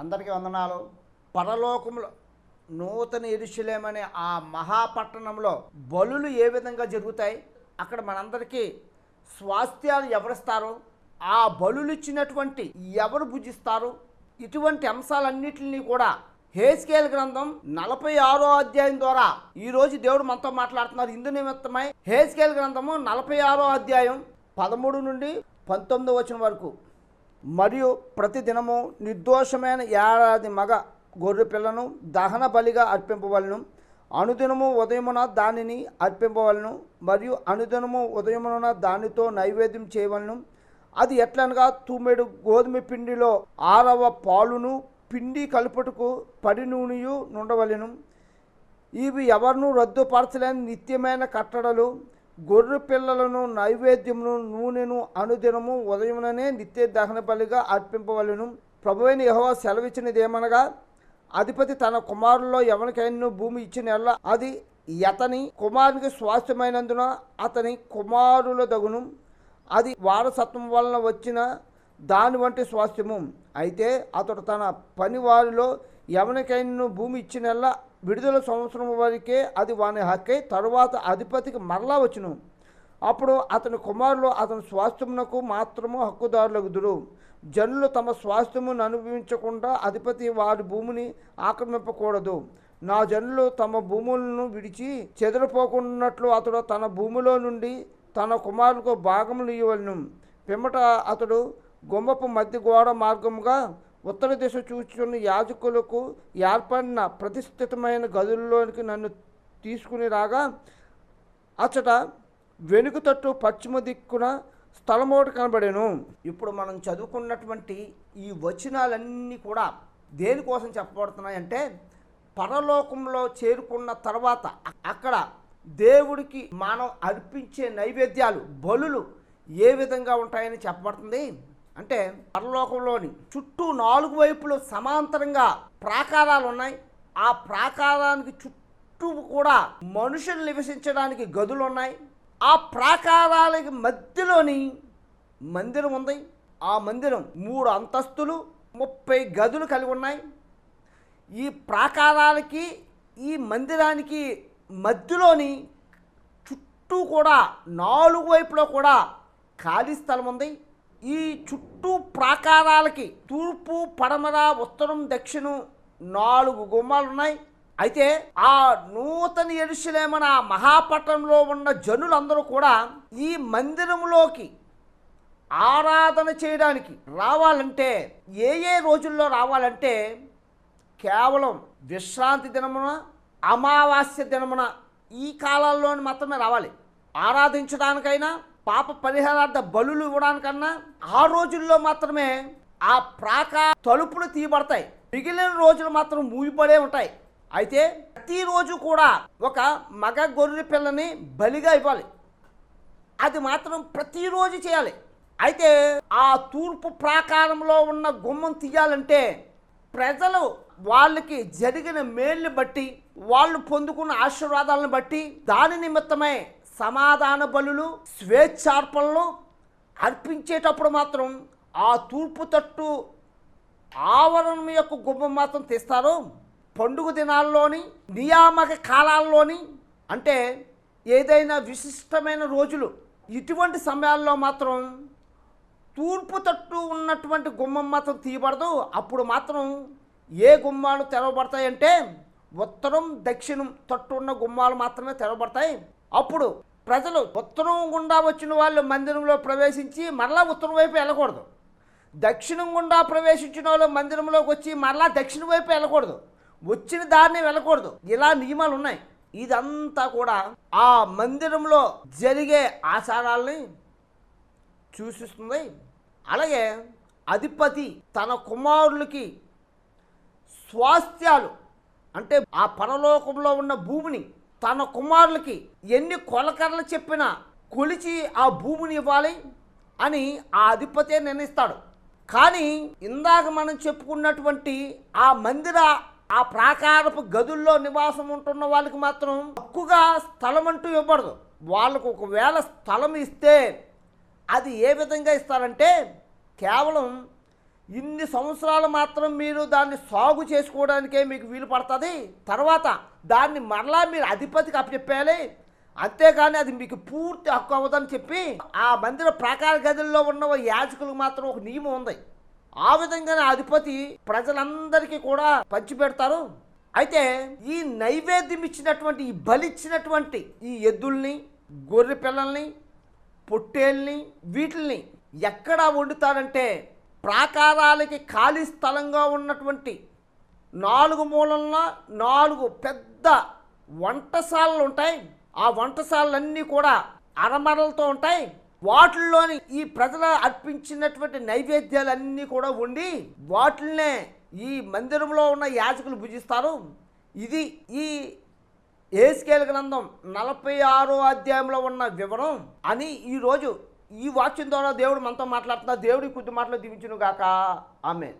అందరికీ వందనాలు. పరలోకంలో నూతన ఎరుశలేమనే ఆ మహాపట్టణంలో బలులు ఏ విధంగా జరుగుతాయి? అక్కడ మనందరికీ స్వాస్థ్యాలు ఎవరిస్తారు? ఆ బలులు ఇచ్చినటువంటి ఎవరు భుజిస్తారు? ఇటువంటి అంశాలన్నిటిని కూడా హేస్కేల్ గ్రంథం నలభై ఆరో అధ్యాయం ద్వారా ఈరోజు దేవుడు మనతో మాట్లాడుతున్నారు. ఇందు నిమిత్తమై హేస్కేల్ గ్రంథము నలభై ఆరో అధ్యాయం పదమూడు నుండి పంతొమ్మిది వచ్చిన వరకు. మరియు ప్రతిదినము నిర్దోషమైన ఏడాది మగ గొర్రె పిల్లను దహన బలిగా అర్పింపవలను. అనుదినము ఉదయమున దానిని అర్పింపవలను మరియు అనుదినము ఉదయమున దానితో నైవేద్యం చేయవలను. అది ఎట్లనగా తూమెడు గోధుమ పిండిలో ఆరవ పాలును పిండి కలుపుటకు పడి నూనెయు నుండవలను. ఇవి ఎవరినూ రద్దుపరచలేని నిత్యమైన కట్టడలు. గొర్రె పిల్లలను నైవేద్యమును నూనెను అనుదినము ఉదయముననే నిత్య దహన బలిగా అర్పింపవలను. ప్రభువైన యహోవా సెలవిచ్చినదేమనగా అధిపతి తన కుమారుల్లో ఎవరికైనా భూమి ఇచ్చిన అది అతని కుమారునికి స్వాస్థ్యమైనందున అతని కుమారుల దగును అది వారసత్వం వలన వచ్చిన దాని వంటి స్వాస్థ్యము. అయితే అతడు తన పని వారిలో ఎవరికైనా భూమి ఇచ్చినల్లా విడుదల సంవత్సరం వరకే అది వాని హక్కై తరువాత అధిపతికి మరలా వచ్చును. అప్పుడు అతని కుమారులు అతని స్వాస్థ్యమునకు మాత్రము హక్కుదారులగుదురు జనులు తమ స్వాస్థ్యమును అనుభవించకుండా అధిపతి వారి భూమిని ఆక్రమింపకూడదు. నా జనులు తమ భూములను విడిచి చెదిరిపోకున్నట్లు అతడు తన భూమిలో నుండి తన కుమారులకు భాగములు ఇవ్వలను పిమ్మట అతడు గుమ్మపు మధ్య గోడ మార్గముగా ఉత్తర దిశ చూచున్న యాజకులకు ఏర్పడిన ప్రతిష్ఠితమైన గదుల్లోనికి నన్ను తీసుకుని రాగా అచ్చట వెనుక తట్టు పశ్చిమ దిక్కున స్థలం ఒకటి కనబడేను. ఇప్పుడు మనం చదువుకున్నటువంటి ఈ వచనాలన్నీ కూడా దేనికోసం చెప్పబడుతున్నాయంటే పరలోకంలో చేరుకున్న తర్వాత అక్కడ దేవుడికి మనం అర్పించే నైవేద్యాలు బలులు ఏ విధంగా ఉంటాయని చెప్పబడుతుంది? అంటే పరలోకంలోని చుట్టూ నాలుగు వైపులు సమాంతరంగా ప్రాకారాలు ఉన్నాయి. ఆ ప్రాకారానికి చుట్టూ కూడా మనుషులు నివసించడానికి గదులు ఉన్నాయి. ఆ ప్రాకారాలకి మధ్యలోని మందిరం ఉంది. ఆ మందిరం మూడు అంతస్తులు ముప్పై గదులు కలిగి ఉన్నాయి. ఈ ప్రాకారాలకి ఈ మందిరానికి మధ్యలోని చుట్టూ కూడా నాలుగు వైపులో కూడా ఖాళీ స్థలం ఉంది. ఈ చుట్టూ ప్రాకారాలకి తూర్పు పడమర ఉత్తరం దక్షిణం నాలుగు గుమ్మాలు ఉన్నాయి అయితే ఆ నూతన ఎరుసలేమన ఆ ఉన్న జనులందరూ కూడా ఈ మందిరంలోకి ఆరాధన చేయడానికి రావాలంటే ఏ ఏ రోజుల్లో రావాలంటే కేవలం విశ్రాంతి దినమున అమావాస్య దినమున ఈ కాలాల్లోని మాత్రమే రావాలి. ఆరాధించడానికైనా పాప పరిహారార్థ బలులు ఇవ్వడానికన్నా ఆ రోజుల్లో మాత్రమే ఆ ప్రాకా తలుపులు తీయబడతాయి. మిగిలిన రోజులు మాత్రం మూగిపడే ఉంటాయి. అయితే ప్రతిరోజు కూడా ఒక మగ గొర్రె పిల్లని బలిగా ఇవ్వాలి. అది మాత్రం ప్రతిరోజు చేయాలి. అయితే ఆ తూర్పు ప్రాకారంలో ఉన్న గుమ్మం తీయాలంటే ప్రజలు వాళ్ళకి జరిగిన మేల్ని బట్టి వాళ్ళు పొందుకున్న ఆశీర్వాదాలను బట్టి దాని నిమిత్తమై సమాధాన బలులు స్వేచ్ఛార్పణలు అర్పించేటప్పుడు మాత్రం ఆ తూర్పు తట్టు ఆవరణం యొక్క గుమ్మం మాత్రం తీస్తారు. పండుగ దినాల్లోని నియామక కాలాల్లోని అంటే ఏదైనా విశిష్టమైన రోజులు ఇటువంటి సమయాల్లో మాత్రం తూర్పు తట్టు ఉన్నటువంటి గుమ్మం మాత్రం తీయబడదు. అప్పుడు మాత్రం ఏ గుమ్మాలు తెరవబడతాయంటే ఉత్తరం దక్షిణం తట్టు ఉన్న గుమ్మాలు మాత్రమే తెరవబడతాయి. అప్పుడు ప్రజలు ఉత్తరం గుండా వచ్చిన వాళ్ళు మందిరంలో ప్రవేశించి మరలా ఉత్తరం వైపు వెళ్ళకూడదు. దక్షిణం గుండా ప్రవేశించిన వాళ్ళు మందిరంలోకి వచ్చి మరలా దక్షిణ వైపు వెళ్ళకూడదు. వచ్చిన దారిని వెళ్ళకూడదు. ఇలా నియమాలు ఉన్నాయి. ఇదంతా కూడా ఆ మందిరంలో జరిగే ఆచారాలని సూచిస్తుంది. అలాగే అధిపతి తన కుమారులకి స్వాస్థ్యాలు అంటే ఆ పరలోకంలో ఉన్న భూమిని తన కుమారులకి ఎన్ని కొలకర్లు చెప్పినా కొలిచి ఆ భూమిని ఇవ్వాలి అని ఆ అధిపతే నిర్ణయిస్తాడు. కానీ ఇందాక మనం చెప్పుకున్నటువంటి ఆ మందిర ఆ ప్రాకారపు గదుల్లో నివాసం ఉంటున్న వాళ్ళకి మాత్రం తక్కువగా స్థలం అంటూ ఇవ్వబడదు. వాళ్ళకు ఒకవేళ స్థలం ఇస్తే అది ఏ విధంగా ఇస్తారంటే కేవలం ఇన్ని సంవత్సరాలు మాత్రం మీరు దాన్ని సాగు చేసుకోవడానికే మీకు వీలు పడుతుంది. తర్వాత దాన్ని మరలా మీరు అధిపతికి అప్పచెప్పేయాలి. అంతేకాని అది మీకు పూర్తి హక్కు అవ్వదని చెప్పి ఆ మందిర ప్రాకార గదుల్లో ఉన్న యాజకులకు మాత్రం ఒక నియమం ఉంది. ఆ విధంగానే అధిపతి ప్రజలందరికీ కూడా పంచిపెడతారు. అయితే ఈ నైవేద్యం ఇచ్చినటువంటి ఈ బలిచ్చినటువంటి ఈ ఎద్దుల్ని గొర్రె పిల్లల్ని పొట్టేల్ని వీటిల్ని ఎక్కడ వండుతారంటే ప్రాకారాలకి ఖాళీ స్థలంగా ఉన్నటువంటి నాలుగు మూలన్న నాలుగు పెద్ద వంటశాలలు ఉంటాయి. ఆ వంటశాలలన్నీ కూడా అరమరలతో ఉంటాయి. వాటిల్లోని ఈ ప్రజలు అర్పించినటువంటి నైవేద్యాలన్నీ కూడా ఉండి వాటిల్నే ఈ మందిరంలో ఉన్న యాజకులు భుజిస్తారు ఇది ఈ ఏస్కేల్ గ్రంథం నలభై ఆరో అధ్యాయంలో ఉన్న వివరం అని ఈరోజు ఈ వాక్యం ద్వారా దేవుడు మనతో మాట్లాడుతున్నా దేవుడి కొద్ది మాటలు దీవించును గాక ఆమె